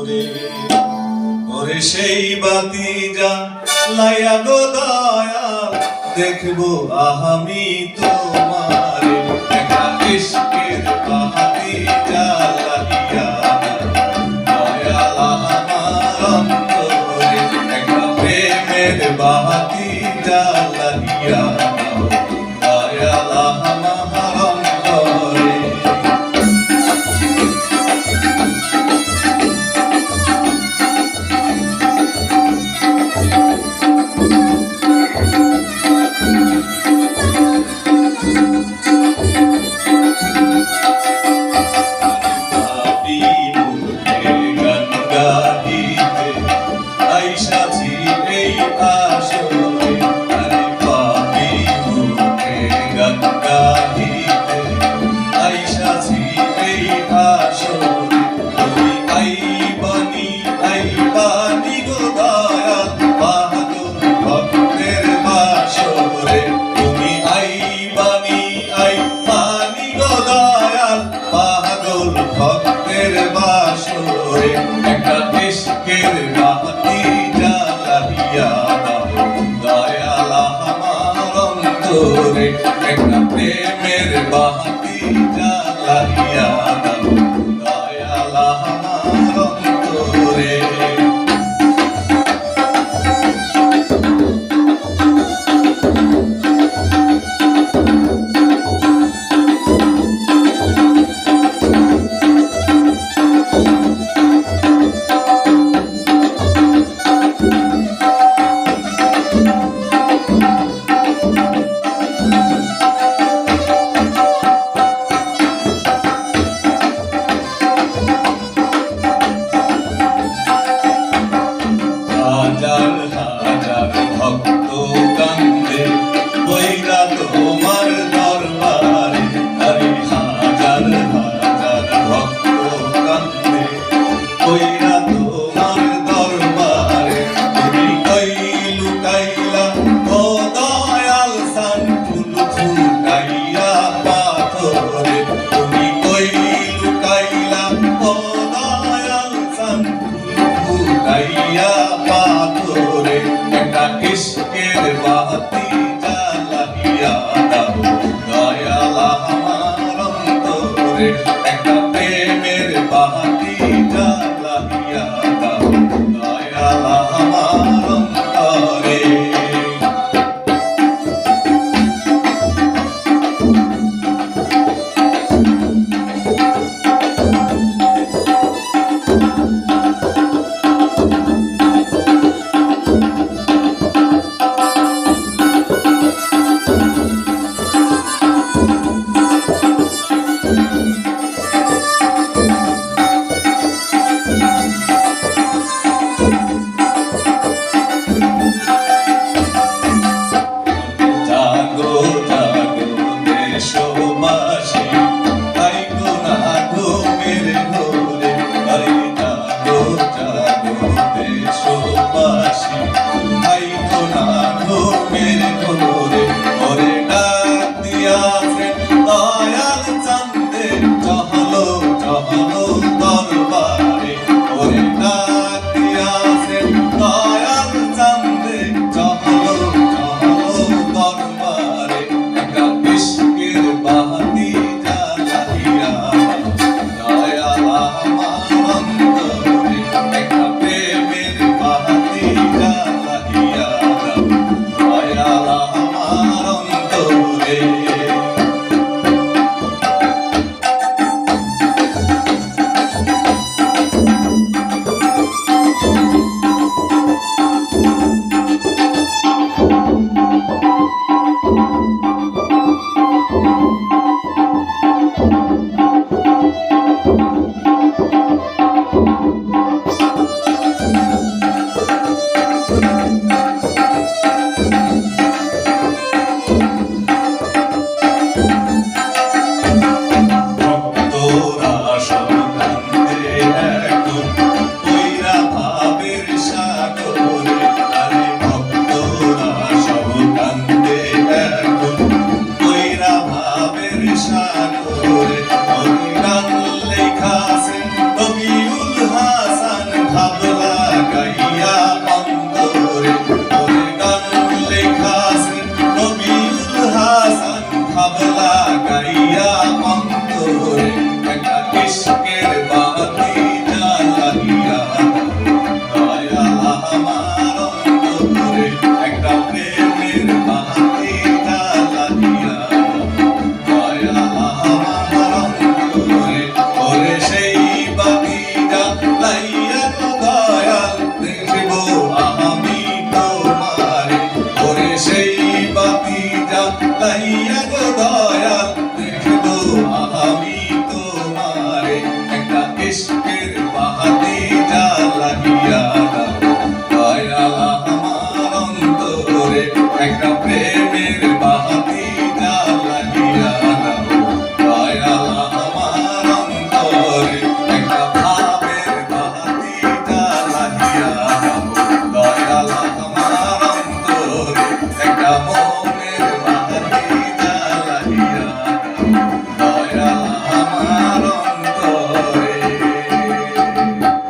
করে। ওরে সেই বাতি যা লাইয়া গো দয়া দেখব আহামি তোমার একা বাহাতি যা বাহাতি যা লাইয়া দয়া দয়াল পাগল ভক্তের বাসরে, একটা ইশকের বাতি জ্বালাইয়া দয়াল আমার অন্তরে, একটা প্রেমের বাতি জ্বালাইয়া